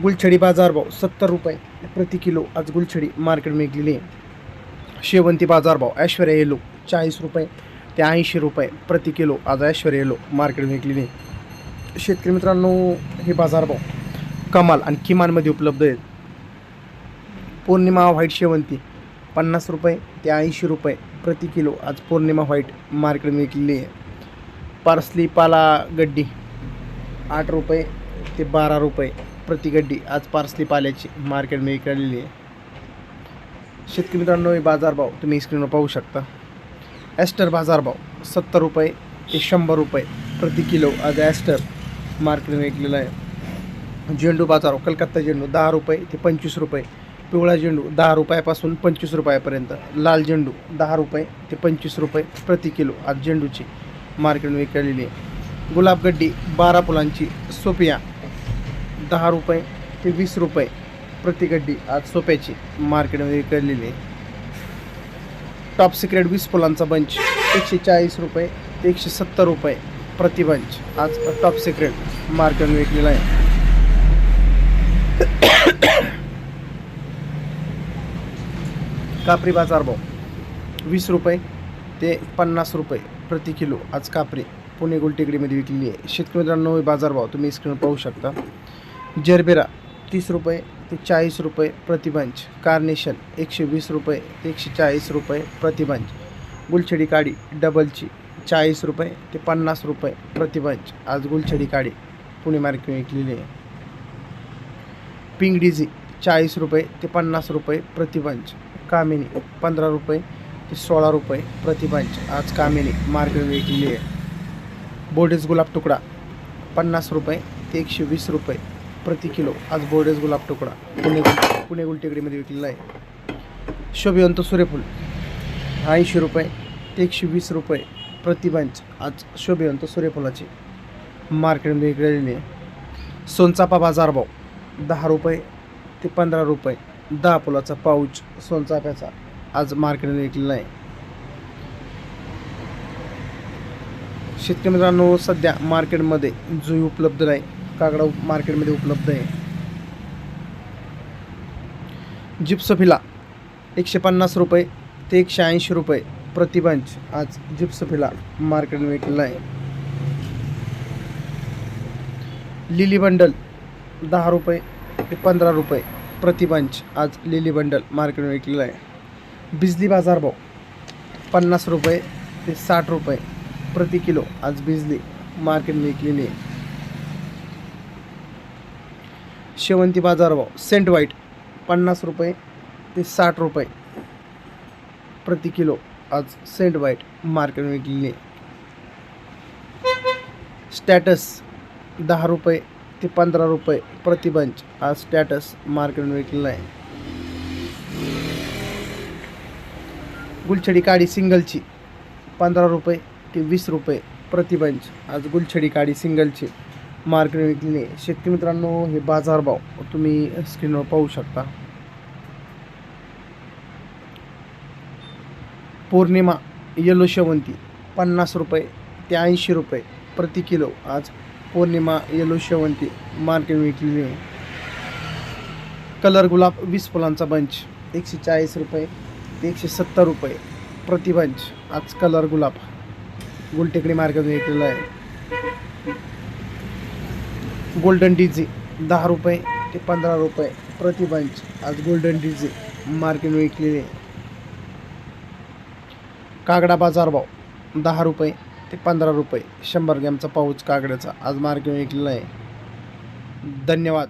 गुलछडी बाजारभाव सत्तर रुपये. प्रति किलो आज गुलछडी मार्केटमध्ये विकलेली आहे. शेवंती बाजारभाव ऐश्वर्या येलो चाळीस रुपये ते ऐंशी रुपये. प्रति किलो आज ऐश्वर्या येलो मार्केटमध्ये विकलेली आहे. शेतकरी मित्रांनो हे बाजारभाव कमाल आणि किमानमध्ये उपलब्ध आहेत. पौर्णिमा व्हाईट शेवंती पन्नास रुपये ते ऐंशी रुपये. प्रति किलो आज पौर्णिमा व्हाईट मार्केटमध्ये विकलेली आहे. पार्सली पाला गड्डी आठ रुपये ते बारा रुपये. प्रति गड्डी आज पार्सली पाल्याची मार्केटमध्ये विकलेली आहे. शेतकरी मित्रांनो हे बाजारभाव तुम्ही स्क्रीनवर पाहू शकता. ॲस्टर बाजारभाव सत्तर रुपये ते शंभर रुपये प्रति किलो आज ॲस्टर मार्केटमध्ये विकलेला आहे. झेंडू बाजार कलकत्ता झेंडू दहा रुपये ते पंचवीस रुपये पिवळा झेंडू दहा रुपयापासून पंचवीस रुपयापर्यंत लाल झेंडू दहा रुपये ते पंचवीस रुपये प्रति किलो आज झेंडूची मार्केटमध्ये विकलेली आहे. गुलाबगड्डी बारा फुलांची सोपिया दहा रुपये ते वीस रुपये प्रति गड्डी आज सोप्याची मार्केटमध्ये विकलेली आहे. टॉप सिक्रेट वीस फुलांचा बंच एकशे चाळीस रुपये ते एकशे सत्तर रुपये प्रति बंच आज टॉप सिक्रेट मार्केटमध्ये विकलेला आहे. कापरी बाजारभाव वीस रुपये ते पन्नास रुपये प्रति किलो आज कापरी पुणे गुलटेकडीमध्ये विकलेली आहे. शेतकरी मित्रांनो बाजारभाव तुम्ही स्क्रीन पाहू शकता. जरबेरा तीस रुपये ते चाळीस रुपये प्रतिबंच. कार्नेशन एकशे वीस रुपये ते एकशे चाळीस रुपये प्रतिबंच. गुलछडी काडी डबलची चाळीस रुपये ते पन्नास रुपये प्रतिबंच. आज गुलछडी काडी पुणे मार्केट विकलेली आहे. पिंगडीजी चाळीस रुपये ते पन्नास रुपये प्रतिबंच. कामिनी पंधरा रुपये ते सोळा रुपये प्रतिबंच. आज कामिनी मार्केट विकलेली आहे. बोडेस गुलाब तुकडा पन्नास रुपये ते एकशे वीस रुपये प्रति किलो. आज बोर्डेस गुलाब तुकडा. पुणे पुणे गुलटेकडीमध्ये विकलेला आहे. शोभिवंत सूर्यफूल. ऐंशी रुपये ते एकशे वीस रुपये प्रतिबंच आज शोभिवंत सूर्यफुलाची. मार्केटमध्ये विकलेली आहे सोनचापा बाजारभाव दहा रुपये ते पंधरा रुपये. दहा फुलाचा पाऊच सोनचाफ्याचा आज मार्केटमध्ये विकलेला आहे शेतकरी मित्रांनो सध्या मार्केटमध्ये जुई उपलब्ध नाही. काकडा मार्केटमध्ये उपलब्ध आहे. जिप्सफिला एकशे पन्नास रुपये ते एकशे ऐंशी रुपये प्रतिबंच आज जिप्सफिला मार्केटमध्ये विकलेला आहे. लिली बंडल दहा रुपये ते पंधरा रुपये प्रतिबंच आज लिली बंडल मार्केटमध्ये विकलेला आहे. बिजली बाजारभाव पन्नास रुपये ते साठ रुपये प्रति किलो आज बिजली मार्केटमध्ये विकलेली आहे. शेवंती बाजारभाव सेंट वाईट पन्नास रुपये ते साठ रुपये प्रति किलो. आज सेंट वाईट मार्केटमध्ये विकलेली आहे. स्टॅटस दहा रुपये ते पंधरा रुपये प्रतिबंच आज स्टॅटस मार्केटमध्ये विकलेला आहे. गुलछडी काडी सिंगलची पंधरा रुपये ते वीस रुपये प्रतिबंच आज गुलछडी काडी सिंगलची. मार्केट विकलेली आहे शेतकरी मित्रांनो हे बाजारभाव तुम्ही स्क्रीनवर पाहू शकता. पौर्णिमा येलो शेवंती पन्नास रुपये ते ऐंशी रुपये प्रति किलो. आज पौर्णिमा येलो शेवंती मार्केट विकलेली आहे. कलर गुलाब वीस फुलांचा बंच एकशे चाळीस रुपये ते एकशे सत्तर रुपये प्रति बंच. आज कलर गुलाब गुलटेकडी मार्केट विकलेला आहे. गोल्डन डीजे दहा रुपये ते पंधरा रुपये प्रतिबंच. आज गोल्डन डीजे मार्केट विकलेली आहे. कागडा बाजारभाव दहा रुपये ते पंधरा रुपये. शंभर ग्रॅमचा पाऊच कागड्याचा आज मार्केट विकलेला आहे. धन्यवाद.